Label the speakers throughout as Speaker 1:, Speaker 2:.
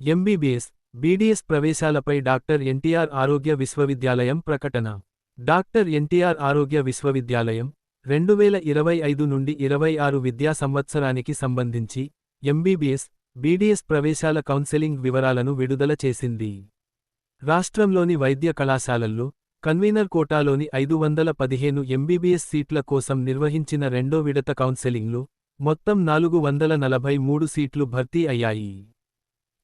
Speaker 1: MBBS BDS ప్రవేశాలపై doctor NTR ఆరోగ్య విశ్వవిద్యాలయం ప్రకటన. డాక్టర్ ఎన్టీఆర్ ఆరోగ్య విశ్వవిద్యాలయం రెండు వేల ఇరవై ఐదు నుండి ఇరవై ఆరు విద్యా సంవత్సరానికి సంబంధించి ఎంబీబీఎస్ బీడీఎస్ ప్రవేశాల కౌన్సెలింగ్ వివరాలను విడుదల చేసింది. రాష్ట్రంలోని వైద్య కళాశాలల్లో కన్వీనర్ కోటాలోని ఐదు వందల పదిహేను ఎంబీబీఎస్ సీట్ల కోసం నిర్వహించిన రెండో విడత కౌన్సెలింగ్లో మొత్తం నాలుగు వందల నలభై మూడు సీట్లు భర్తీ అయ్యాయి.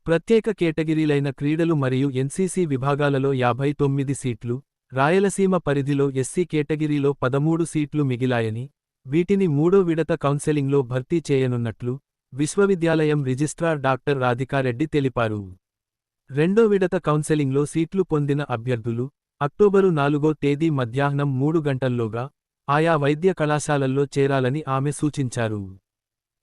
Speaker 1: ప్రత్యేక కేటగిరీలైన క్రీడలు మరియు ఎన్సీసీ విభాగాలలో యాభై తొమ్మిది సీట్లు రాయలసీమ పరిధిలో ఎస్సీ కేటగిరీలో పదమూడు సీట్లు మిగిలాయని వీటిని మూడో విడత కౌన్సెలింగ్లో భర్తీ చేయనున్నట్లు విశ్వవిద్యాలయం రిజిస్ట్రార్ డాక్టర్ రాధికారెడ్డి తెలిపారు. రెండో విడత కౌన్సెలింగ్లో సీట్లు పొందిన అభ్యర్థులు అక్టోబరు నాలుగో తేదీ మధ్యాహ్నం మూడు గంటల్లోగా ఆయా వైద్య కళాశాలల్లో చేరాలని ఆమె సూచించారు.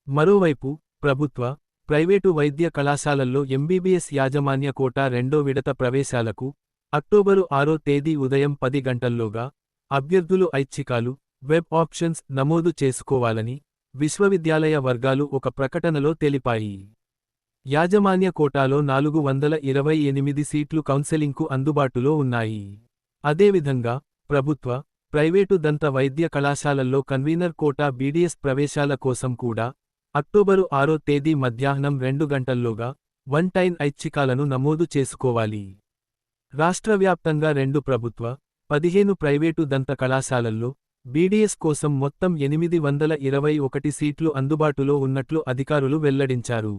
Speaker 1: మరోవైపు ప్రభుత్వ ప్రైవేటు వైద్య కళాశాలల్లో ఎంబీబీఎస్ యాజమాన్య కోటా రెండో విడత ప్రవేశాలకు అక్టోబరు ఆరో తేదీ ఉదయం పది గంటల్లోగా అభ్యర్థులు ఐచ్ఛికాలు వెబ్ ఆప్షన్స్ నమోదు చేసుకోవాలని విశ్వవిద్యాలయ వర్గాలు ఒక ప్రకటనలో తెలిపాయి. యాజమాన్య కోటాలో నాలుగు వందల ఇరవై ఎనిమిది సీట్లు కౌన్సెలింగ్కు అందుబాటులో ఉన్నాయి. అదేవిధంగా ప్రభుత్వ ప్రైవేటు దంత వైద్య కళాశాలల్లో కన్వీనర్ కోటా బీడీఎస్ ప్రవేశాల కోసం కూడా అక్టోబరు ఆరో తేదీ మధ్యాహ్నం రెండు గంటల్లోగా వన్ టైన్ ఐచ్ఛికాలను నమోదు చేసుకోవాలి. రాష్ట్రవ్యాప్తంగా రెండు ప్రభుత్వ పదిహేను ప్రైవేటు దంత కళాశాలల్లో బీడీఎస్ కోసం మొత్తం ఎనిమిది వందల ఇరవై ఒకటి సీట్లు అందుబాటులో ఉన్నట్లు అధికారులు వెల్లడించారు.